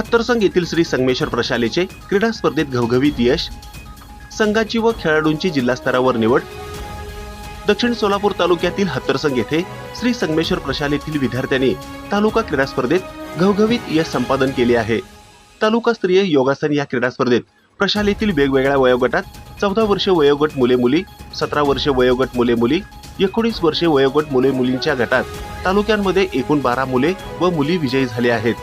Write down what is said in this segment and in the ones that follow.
हत्तरसंग येथील श्री संगमेश्वर प्रशालेचे क्रीडा स्पर्धेत घवघवीत यश संघाची व खेळाडूंची जिल्हास्तरावर निवड दक्षिण सोलापूर तालुक्यातील हत्तरसंग येथे श्री संगमेश्वर प्रशालेतील विद्यार्थ्यांनी तालुका क्रीडा स्पर्धेत घवघवीत यश संपादन केले आहे. तालुका तालुकास्तरीय योगासन या क्रीडा स्पर्धेत प्रशालेतील वेगवेगळ्या वयोगटात चौदा वर्ष वयोगट मुले मुली सतरा वर्ष वयोगट मुले मुली एकोणीस वर्षे वयोगट मुले मुलींच्या गटात तालुक्यांमध्ये एकूण बारा मुले व मुली विजयी झाले आहेत.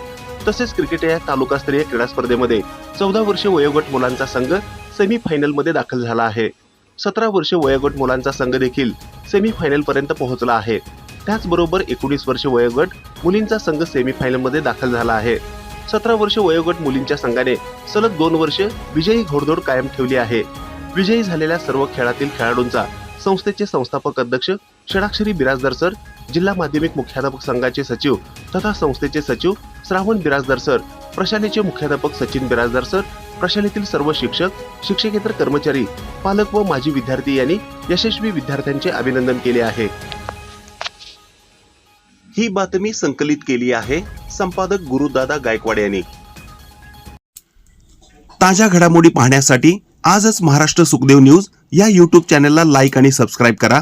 तसेच क्रिकेट या तालुकास्तरीय क्रीडा स्पर्धेमध्ये चौदा वर्ष वयोगट मुलांचा संघ सेमी दाखल झाला आहे. सतरा वर्ष वयोगट मुलांचा संघ देखील सेमी पोहोचला आहे. त्याचबरोबर एकोणीस वर्ष वयोगट मुलींचा संघ सेमी दाखल झाला आहे. सतरा वर्ष वयोगट मुलींच्या संघाने सलग दोन वर्ष विजयी घोडदौड कायम ठेवली आहे. विजयी झालेल्या सर्व खेळातील खेळाडूंचा संस्थेचे संस्थापक अध्यक्ष षडाक्षरी बिराजदार सर जिल्हा माध्यमिक मुख्याध्यापक संघाचे सचिव तथा संस्थेचे सचिव श्रावण बिराजदार सर प्रशालेचे मुख्याध्यापक सचिन बिराजदार सर प्रशालेतील सर्व शिक्षक शिक्षकेतर कर्मचारी पालक व माजी विद्यार्थी यांनी यशस्वी विद्यार्थ्यांचे अभिनंदन केले आहे. ही बातमी संकलित केली आहे संपादक गुरुदादा गायकवाड यांनी. ताज्या घडामोडी पाहण्यासाठी आजच महाराष्ट्र सुखदेव न्यूज या यूट्यूब चॅनलला लाईक आणि सबस्क्राईब करा.